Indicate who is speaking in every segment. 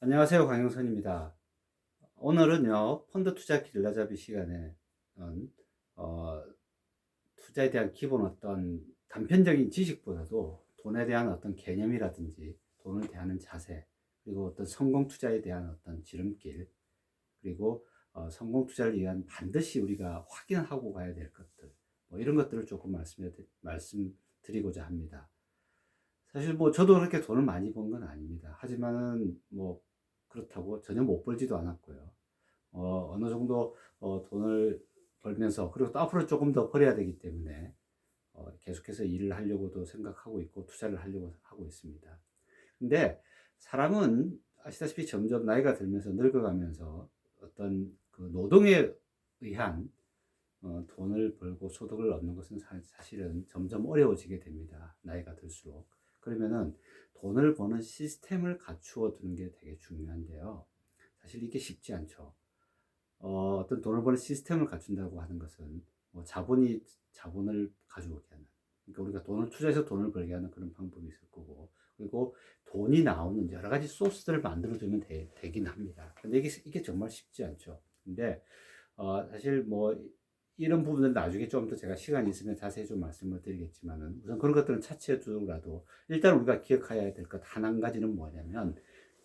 Speaker 1: 안녕하세요. 강영선입니다. 오늘은요, 펀드 투자 길라잡이 시간에, 어, 투자에 대한 기본 어떤 단편적인 지식보다도 돈에 대한 어떤 개념이라든지 돈을 대하는 자세, 그리고 어떤 성공 투자에 대한 어떤 지름길, 그리고 어, 성공 투자를 위한 반드시 우리가 확인하고 가야 될 것들, 뭐 이런 것들을 조금 말씀드리고자 합니다. 사실 뭐 저도 그렇게 돈을 많이 번 건 아닙니다. 하지만은 뭐 그렇다고 전혀 못 벌지도 않았고요. 어, 어느 정도 어, 돈을 벌면서 그리고 또 앞으로 조금 더 벌어야 되기 때문에 어, 계속해서 일을 하려고도 생각하고 있고 투자를 하려고 하고 있습니다. 근데 사람은 아시다시피 점점 나이가 들면서 늙어가면서 어떤 그 노동에 의한 어, 돈을 벌고 소득을 얻는 것은 사, 사실은 점점 어려워지게 됩니다. 나이가 들수록. 그러면은 돈을 버는 시스템을 갖추어 두는 게 되게 중요한데요. 사실 이게 쉽지 않죠. 어, 떤 돈을 버는 시스템을 갖춘다고 하는 것은 뭐 자본이 자본을 가져오게 하는 그러니까 우리가 돈을 투자해서 돈을 벌게 하는 그런 방법이 있을 거고 그리고 돈이 나오는 여러 가지 소스들을 만들어주면 되, 긴 합니다. 근데 이게, 이게 정말 쉽지 않죠. 근데 어, 사실 뭐 이런 부분은 나중에 좀 더 제가 시간이 있으면 자세히 좀 말씀을 드리겠지만은 우선 그런 것들은 차치해 두더라도 일단 우리가 기억해야 될것한 가지는 뭐냐면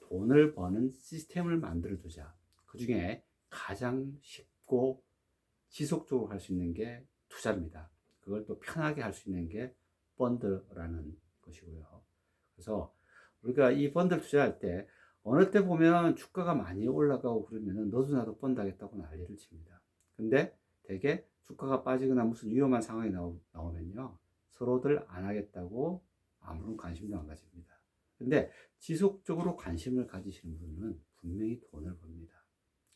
Speaker 1: 돈을 버는 시스템을 만들어 두자. 그 중에 가장 쉽고 지속적으로 할 수 있는 게 투자입니다. 그걸 또 편하게 할 수 있는 게 펀드라는 것이고요. 그래서 우리가 이 펀드를 투자할 때 어느 때 보면 주가가 많이 올라가고 그러면은 너도 나도 펀드 하겠다고 난리를 칩니다. 근데 대개 주가가 빠지거나 무슨 위험한 상황이 나오, 나오면요. 서로들 안 하겠다고 아무런 관심도 안 가집니다. 근데 지속적으로 관심을 가지시는 분은 분명히 돈을 법니다.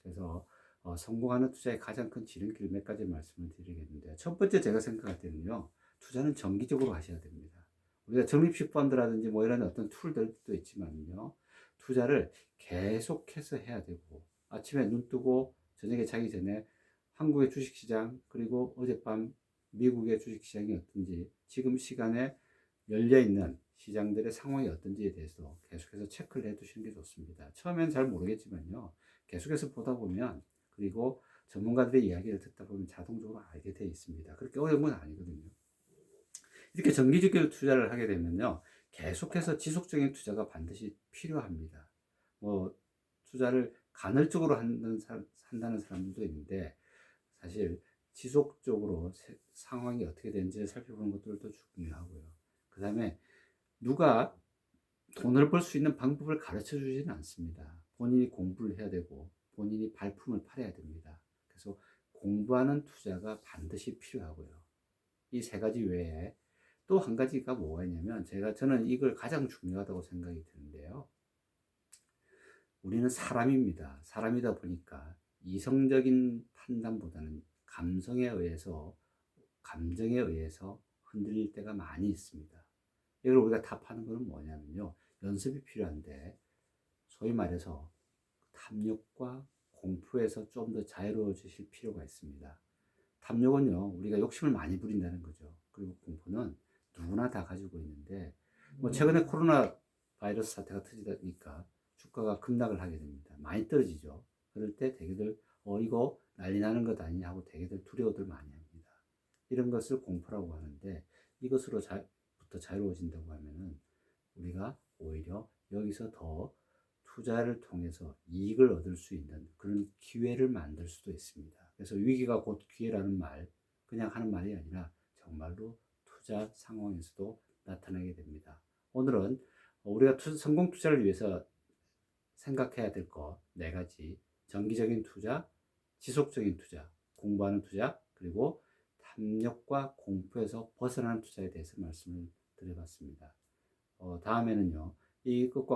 Speaker 1: 그래서 어, 성공하는 투자의 가장 큰 지름길 몇 가지 말씀을 드리겠는데요. 첫 번째 제가 생각할 때는요. 투자는 정기적으로 하셔야 됩니다. 우리가 적립식 펀드라든지 뭐 이런 어떤 툴들도 있지만요. 투자를 계속해서 해야 되고 아침에 눈 뜨고 저녁에 자기 전에 한국의 주식시장 그리고 어젯밤 미국의 주식시장이 어떤지 지금 시간에 열려 있는 시장들의 상황이 어떤지에 대해서 계속해서 체크를 해 두시는 게 좋습니다. 처음엔 잘 모르겠지만요. 계속해서 보다 보면 그리고 전문가들의 이야기를 듣다 보면 자동적으로 알게 되어 있습니다. 그렇게 어려운 건 아니거든요. 이렇게 정기적으로 투자를 하게 되면요. 계속해서 지속적인 투자가 반드시 필요합니다. 뭐 투자를 간헐적으로 한다는 사람들도 있는데 사실 지속적으로 상황이 어떻게 되는지 살펴보는 것들도 중요하고요. 그 다음에 누가 돈을 벌 수 있는 방법을 가르쳐 주지는 않습니다. 본인이 공부를 해야 되고 본인이 발품을 팔아야 됩니다. 그래서 공부하는 투자가 반드시 필요하고요. 이 세 가지 외에 또 한 가지가 뭐가 있냐면 제가 저는 이걸 가장 중요하다고 생각이 드는데요. 우리는 사람입니다. 사람이다 보니까 이성적인 판단보다는 감성에 의해서 감정에 의해서 흔들릴 때가 많이 있습니다. 이걸 우리가 답하는 것은 뭐냐면요. 연습이 필요한데 소위 말해서 탐욕과 공포에서 좀 더 자유로워지실 필요가 있습니다. 탐욕은요, 우리가 욕심을 많이 부린다는 거죠. 그리고 공포는 누구나 다 가지고 있는데, 뭐 최근에 코로나 바이러스 사태가 터지니까 주가가 급락을 하게 됩니다. 많이 떨어지죠. 그럴 때 대개들 어 이거 난리 나는 것 아니냐 하고 대개들 두려워들 많이 합니다. 이런 것을 공포라고 하는데 이것으로 자, 부터 자유로워진다고 하면은 우리가 오히려 여기서 더 투자를 통해서 이익을 얻을 수 있는 그런 기회를 만들 수도 있습니다. 그래서 위기가 곧 기회라는 말 그냥 하는 말이 아니라 정말로 투자 상황에서도 나타나게 됩니다. 오늘은 우리가 투, 성공 투자를 위해서 생각해야 될 것 네 가지 정기적인 투자, 지속적인 투자, 공부하는 투자, 그리고 탐욕과 공포에서 벗어나는 투자에 대해서 말씀을 드려봤습니다. 어, 다음에는요, 이 끝과